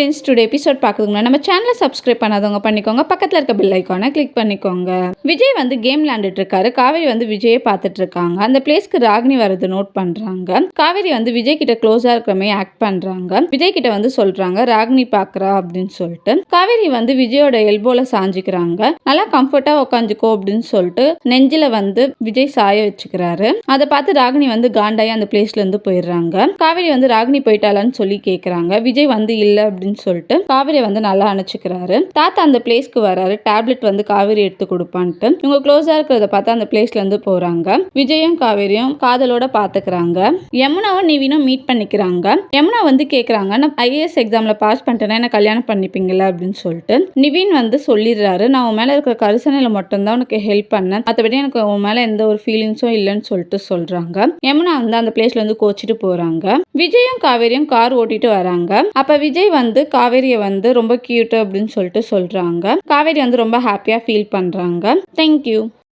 Friends today episode பார்க்குதுங்களா நம்ம சேனலை subscribe பண்ணாதவங்க பண்ணிக்கோங்க. பக்கத்தில் இருக்க பில் ஐக்கானை கிளிக் பண்ணிக்கோங்க. விஜய் வந்து கேம் விளையாண்டுட்டு இருக்காரு காவேரி வந்து விஜயை பார்த்துட்டு இருக்காங்க அந்த பிளேஸ்க்கு ராகினி வரது நோட் பண்ணுறாங்க காவேரி வந்து விஜய் கிட்ட க்ளோஸாக இருக்கிற மாதிரி ஆக்ட் பண்ணுறாங்க விஜய் கிட்ட வந்து சொல்கிறாங்க ராகினி பார்க்குறா அப்படின்னு சொல்லிட்டு. காவேரி வந்து விஜயோட எல்போல சாஞ்சிக்கிறாங்க. நல்லா கம்ஃபர்ட்டாக உட்காந்துக்கோ அப்படின்னு சொல்லிட்டு நெஞ்சில் வந்து விஜய் சாய வச்சுக்கிறாரு. அதை பார்த்து ராகினி வந்து காண்டாயி அந்த பிளேஸ்ல இருந்து போயிடுறாங்க. காவேரி வந்து ராகினி போயிட்டாளான்னு சொல்லி கேட்குறாங்க விஜய் வந்து இல்லை அப்படின்னு சொல்லிட்டு காவிரியை வந்து நல்லா அணைச்சிக்கிறாரு. தாத்தா அந்த பிளேஸ்க்கு வராரு. டேப்லெட் வந்து காவேரி எடுத்து கொடுப்பான்ட்டு. இவங்க க்ளோஸா இருக்கிறத பார்த்தா அந்த பிளேஸ்ல இருந்து போறாங்க. விஜயும் காவேரியும் காதலோட பாத்துக்கிறாங்க. யமுனாவும் நிவினும் மீட் பண்ணிக்கிறாங்க. யமுனா வந்து கேக்குறாங்க நான் ஐஏஎஸ் எக்ஸாம்ல பாஸ் பண்ணிட்டேன்னா என்ன கல்யாணம் பண்ணிப்பீங்களா அப்படின்னு சொல்லிட்டு. நிவின் வந்து சொல்லிடுறாரு நான் உன் மேல இருக்கிற கரிசனையில மட்டும்தான் உனக்கு ஹெல்ப் பண்ணேன். மற்றபடி எனக்கு உன் மேல எந்த ஒரு ஃபீலிங்ஸும் இல்லைன்னு சொல்லிட்டு சொல்றாங்க. யமுனா வந்து அந்த பிளேஸ்ல இருந்து கோச்சிட்டு போறாங்க. விஜயும் காவேரியும் கார் ஓட்டிட்டு வராங்க. அப்ப விஜய் வந்து காவேரியை வந்து ரொம்ப கியூட் அப்படின்னு சொல்லிட்டு சொல்றாங்க. காவேரி வந்து ரொம்ப ஹாப்பியா ஃபீல் பண்றாங்க. தேங்க்யூ